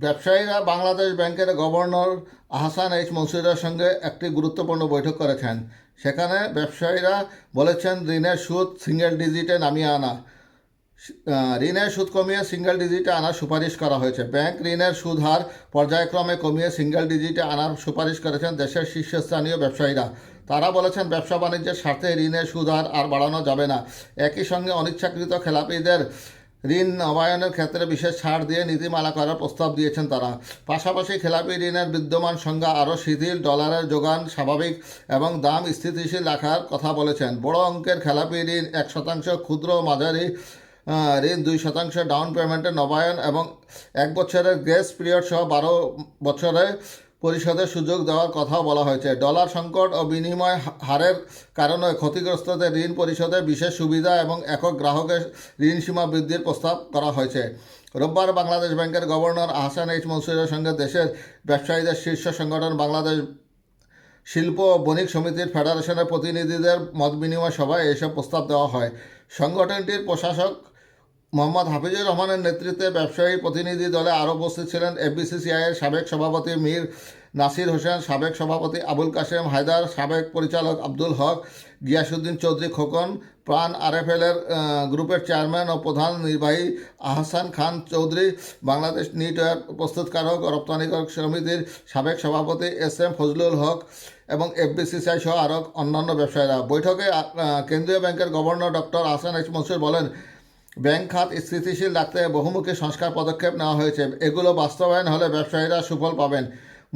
ব্যবসায়ীরা বাংলাদেশ ব্যাংকের governor Ahsan H মনসুরের সঙ্গে একটি গুরুত্বপূর্ণ বৈঠক করেছেন। সেখানে ব্যবসায়ীরা বলেছেন, ঋণের সুদ সিঙ্গেল ডিজিটে নামিয়ে আনা ঋণের সুদ কমিয়ে সিঙ্গেল ডিজিটে আনার সুপারিশ করা হয়েছে। ব্যাংক ঋণের সুদ হার পর্যায়ক্রমে কমিয়ে সিঙ্গেল ডিজিটে আনার সুপারিশ করেছেন দেশের শীর্ষস্থানীয় ব্যবসায়ীরা। তারা বলেছেন ব্যবসা বাণিজ্যের স্বার্থে ঋণের সুদ হার আর বাড়ানো যাবে না। একই সঙ্গে অনিচ্ছাকৃত খেলাপিদের ঋণ নবায়নের ক্ষেত্রে বিশেষ ছাড় দিয়ে নীতিমালা করার প্রস্তাব দিয়েছেন তারা। পাশাপাশি খেলাপি ঋণের বিদ্যমান সংজ্ঞা আরও শিথিল, ডলারের যোগান স্বাভাবিক এবং দাম স্থিতিশীল রাখার কথা বলেছেন। বড় অঙ্কের খেলাপি ঋণ এক শতাংশ, ক্ষুদ্র মাঝারি ঋণ দুই শতাংশ, ডাউন পেমেন্টের নবায়ন এবং এক বছরের গ্রেস পিরিয়ড সহ বারো বছরে পরিশোধের সুযোগ দেওয়ার কথাও বলা হয়েছে। ডলার সংকট ও বিনিময় হারের কারণে ক্ষতিগ্রস্তদের ঋণ পরিশোধে বিশেষ সুবিধা এবং একক গ্রাহকের ঋণ সীমা বৃদ্ধির প্রস্তাব করা হয়েছে। রোববার বাংলাদেশ ব্যাংকের গভর্নর আহসান এইচ মনসুরের সঙ্গে দেশের ব্যবসায়ীদের শীর্ষ সংগঠন বাংলাদেশ শিল্প ও বণিক সমিতির ফেডারেশনের প্রতিনিধিদের মত বিনিময় সভায় এসব প্রস্তাব দেওয়া হয়। সংগঠনটির প্রশাসক মোহাম্মদ হাফিজুর রহমানের নেতৃত্বে ব্যবসায়ী প্রতিনিধি দলে আরও উপস্থিত ছিলেন এফবিসিসিআইয়ের সাবেক সভাপতি মীর নাসির হোসেন, সাবেক সভাপতি আবুল কাশেম হায়দার, সাবেক পরিচালক আব্দুল হক গিয়াসুদ্দিন চৌধুরী খোকন, প্রাণ আরএফএলের গ্রুপের চেয়ারম্যান ও প্রধান নির্বাহী আহসান খান চৌধুরী, বাংলাদেশ নিটওয়ার প্রস্তুতকারক রপ্তানিকারক সমিতির সাবেক সভাপতি এস এম ফজলুল হক এবং এফবিসিসিআই সহ আরও অন্যান্য ব্যবসায়ীরা। বৈঠকে কেন্দ্রীয় ব্যাংকের governor doctor Ahsan H Mansur বলেন ব্যাংক খাত স্থিতিশীল রাখতে বহুমুখী সংস্কার পদক্ষেপ নেওয়া হয়েছে। এগুলো বাস্তবায়ন হলে ব্যবসায়ীরা সুফল পাবেন।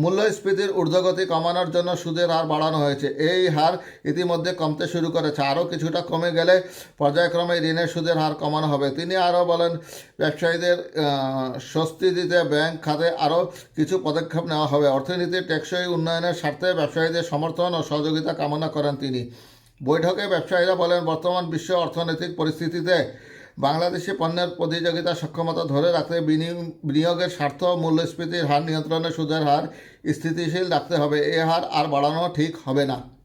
মূল্যস্ফীতির ঊর্ধ্বগতি কমানোর জন্য সুদের হার বাড়ানো হয়েছে। এই হার ইতিমধ্যে কমতে শুরু করেছে। আরও কিছুটা কমে গেলে পর্যায়ক্রমে ঋণের সুদের হার কমানো হবে। তিনি আরও বলেন, ব্যবসায়ীদের স্বস্তি দিতে ব্যাংক খাতে আরও কিছু পদক্ষেপ নেওয়া হবে। অর্থনীতির টেকসই উন্নয়নের স্বার্থে ব্যবসায়ীদের সমর্থন ও সহযোগিতা কামনা করেন তিনি। বৈঠকে ব্যবসায়ীরা বলেন, বর্তমান বিশ্ব অর্থনৈতিক পরিস্থিতিতে বাংলাদেশি পণ্যের প্রতিযোগিতা সক্ষমতা ধরে রাখতে বিনি- বিনিয়োগের স্বার্থ মূল্যস্ফীতির হার নিয়ন্ত্রণে সুদের হার স্থিতিশীল রাখতে হবে। এ হার আর বাড়ানো ঠিক হবে না।